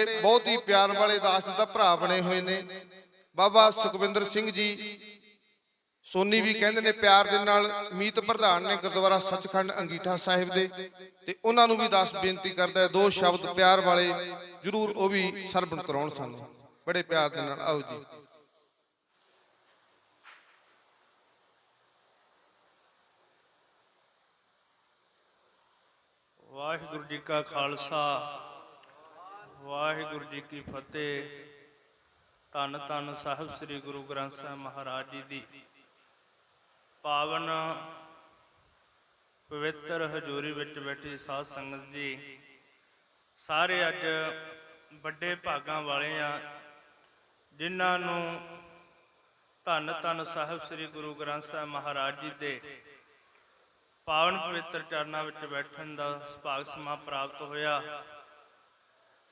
ਸਾਡੇ ਬਹੁਤ ਹੀ ਪਿਆਰ ਵਾਲੇ ਦਾਸ ਦਾ ਭਰਾ ਬਣੇ ਹੋਏ ਨੇ। ਬਾਬਾ ਸੁਖਵਿੰਦਰ ਸਿੰਘ ਜੀ, ਸੋਨੀ ਵੀ ਕਹਿੰਦੇ ਨੇ ਪਿਆਰ ਦੇ ਨਾਲ ਮੀਤ ਪ੍ਰਧਾਨ ਨੇ ਗੁਰਦੁਆਰਾ ਸੱਚਖੰਡ ਅੰਗੀਠਾ ਸਾਹਿਬ ਦੇ। ਤੇ ਉਹਨਾਂ ਨੂੰ ਵੀ ਦਾਸ ਬੇਨਤੀ ਕਰਦਾ ਦੋ ਸ਼ਬਦ ਪਿਆਰ ਵਾਲੇ ਜਰੂਰ ਉਹ ਵੀ ਸਰਵਣ ਕਰਾਉਣ ਸਾਨੂੰ। ਬੜੇ ਪਿਆਰ ਦੇ ਨਾਲ, ਆਓ ਜੀ। ਵਾਹਿਗੁਰੂ ਜੀ ਕਾ ਖਾਲਸਾ ਵਾਹਿਗੁਰੂ ਜੀ ਕੀ ਫਤਿਹ। ਧੰਨ ਧੰਨ ਸਾਹਿਬ ਸ੍ਰੀ ਗੁਰੂ ਗ੍ਰੰਥ ਸਾਹਿਬ ਮਹਾਰਾਜ ਜੀ ਦੀ। ਪਾਵਨ ਪਵਿੱਤਰ ਹਜ਼ੂਰੀ ਵਿੱਚ ਬੈਠੀ ਸਾਧ ਸੰਗਤ ਜੀ, ਸਾਰੇ ਅੱਜ ਵੱਡੇ ਭਾਗਾਂ ਵਾਲੇ ਆ, ਜਿਨ੍ਹਾਂ ਨੂੰ ਧੰਨ ਧੰਨ ਸਾਹਿਬ ਸ੍ਰੀ ਗੁਰੂ ਗ੍ਰੰਥ ਸਾਹਿਬ ਮਹਾਰਾਜ ਜੀ ਦੇ ਪਾਵਨ ਪਵਿੱਤਰ ਚਰਨਾਂ ਵਿੱਚ ਬੈਠਣ ਦਾ ਸੁਭਾਗ ਸਮਾਂ ਪ੍ਰਾਪਤ ਹੋਇਆ।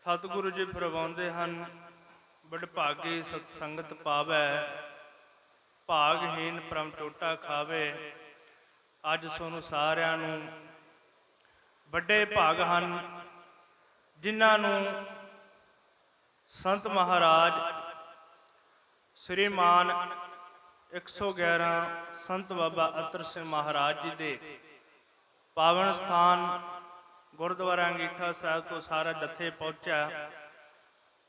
ਸਤਿਗੁਰੂ ਜੀ ਫਰਮਾਉਂਦੇ ਹਨ ਬੜ ਭਾਗੀ ਸਤ ਸੰਗਤ ਪਾਵੈ ਭਾਗਹੀਨ ਪ੍ਰਮ ਟੋਟਾ ਖਾਵੇ। ਅੱਜ ਸੋਨੂੰ ਸਾਰਿਆਂ ਨੂੰ ਵੱਡੇ ਭਾਗ ਹਨ, ਜਿਨ੍ਹਾਂ ਨੂੰ ਸੰਤ ਮਹਾਰਾਜ ਸ੍ਰੀਮਾਨ 111 ਸੰਤ ਬਾਬਾ ਅਤਰ ਸਿੰਘ ਮਹਾਰਾਜ ਜੀ ਦੇ ਪਾਵਨ ਸਥਾਨ ਗੁਰਦੁਆਰਾ ਅੰਗੀਠਾ ਸਾਹਿਬ ਤੋਂ ਸਾਰਾ ਜਥੇ ਪਹੁੰਚਿਆ।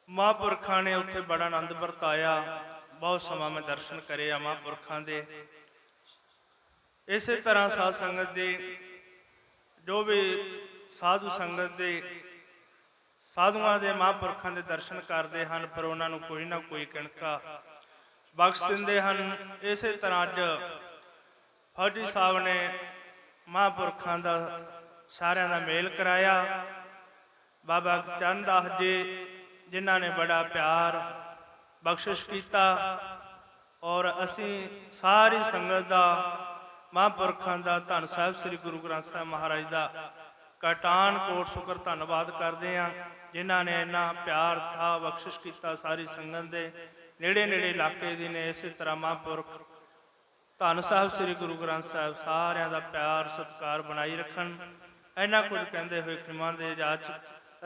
ਮਹਾਂਪੁਰਖਾਂ ਨੇ ਉੱਥੇ ਬੜਾ ਆਨੰਦ ਵਰਤਾਇਆ। ਬਹੁਤ ਸਮਾਂ ਮੈਂ ਦਰਸ਼ਨ ਕਰੇ ਆ ਮਹਾਂਪੁਰਖਾਂ ਦੇ। ਇਸੇ ਤਰ੍ਹਾਂ ਸਾਧ ਸੰਗਤ ਦੇ, ਜੋ ਵੀ ਸਾਧੂ ਸੰਗਤ ਦੇ ਸਾਧੂਆਂ ਦੇ ਮਹਾਂਪੁਰਖਾਂ ਦੇ ਦਰਸ਼ਨ ਕਰਦੇ ਹਨ, ਪਰ ਉਹਨਾਂ ਨੂੰ ਕੋਈ ਨਾ ਕੋਈ ਕਿਣਕਾ ਬਖਸ਼ ਦਿੰਦੇ ਹਨ। ਇਸੇ ਤਰ੍ਹਾਂ ਅੱਜ ਫੌਜੀ ਸਾਹਿਬ ਨੇ ਮਹਾਂਪੁਰਖਾਂ ਦਾ ਸਾਰਿਆਂ ਦਾ ਮੇਲ ਕਰਾਇਆ। ਬਾਬਾ ਚੰਦਾਸ ਜੀ, ਜਿਨ੍ਹਾਂ ਨੇ ਬੜਾ ਪਿਆਰ ਬਖਸ਼ਿਸ਼ ਕੀਤਾ ਔਰ ਅਸੀਂ ਸਾਰੀ ਸੰਗਤ ਦਾ, ਮਹਾਂਪੁਰਖਾਂ ਦਾ ਧੰਨ ਸਾਹਿਬ ਸ੍ਰੀ ਗੁਰੂ ਗ੍ਰੰਥ ਸਾਹਿਬ ਮਹਾਰਾਜ ਦਾ ਕਟਾਨ ਕੋਟ ਸ਼ੁਕਰ ਧੰਨਵਾਦ ਕਰਦੇ ਹਾਂ, ਜਿਨ੍ਹਾਂ ਨੇ ਇੰਨਾ ਪਿਆਰ, ਥਾ ਬਖਸ਼ਿਸ਼ ਕੀਤਾ ਸਾਰੀ ਸੰਗਤ ਦੇ ਨੇੜੇ ਨੇੜੇ ਇਲਾਕੇ ਦੀ ਨੇ, ਇਸੇ ਤਰ੍ਹਾਂ ਮਹਾਂਪੁਰਖ ਧੰਨ ਸਾਹਿਬ ਸ੍ਰੀ ਗੁਰੂ ਗ੍ਰੰਥ ਸਾਹਿਬ ਸਾਰਿਆਂ ਦਾ ਪਿਆਰ, ਸਤਿਕਾਰ ਬਣਾਈ ਰੱਖਣ। ਇਹਨਾਂ ਕੁਝ ਕਹਿੰਦੇ ਹੋਏ ਖਿਮਾ ਦੇ ਜਾਚ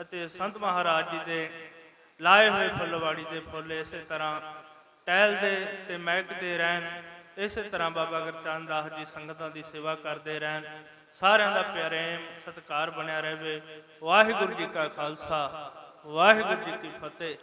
ਅਤੇ ਸੰਤ ਮਹਾਰਾਜ ਜੀ ਦੇ ਲਾਏ ਹੋਏ ਫੁੱਲਵਾੜੀ ਦੇ ਫੁੱਲ ਇਸੇ ਤਰ੍ਹਾਂ ਟਹਿਲਦੇ ਤੇ ਮਹਿਕਦੇ ਰਹਿਣ, ਇਸੇ ਤਰ੍ਹਾਂ ਬਾਬਾ ਗੁਰਚਰਨ ਦਾਸ ਜੀ ਸੰਗਤਾਂ ਦੀ ਸੇਵਾ ਕਰਦੇ ਰਹਿਣ, ਸਾਰਿਆਂ ਦਾ ਪ੍ਰੇਮ ਸਤਿਕਾਰ ਬਣਿਆ ਰਹੇ। ਵਾਹਿਗੁਰੂ ਜੀ ਕਾ ਖਾਲਸਾ, ਵਾਹਿਗੁਰੂ ਜੀ ਕੀ ਫਤਿਹ।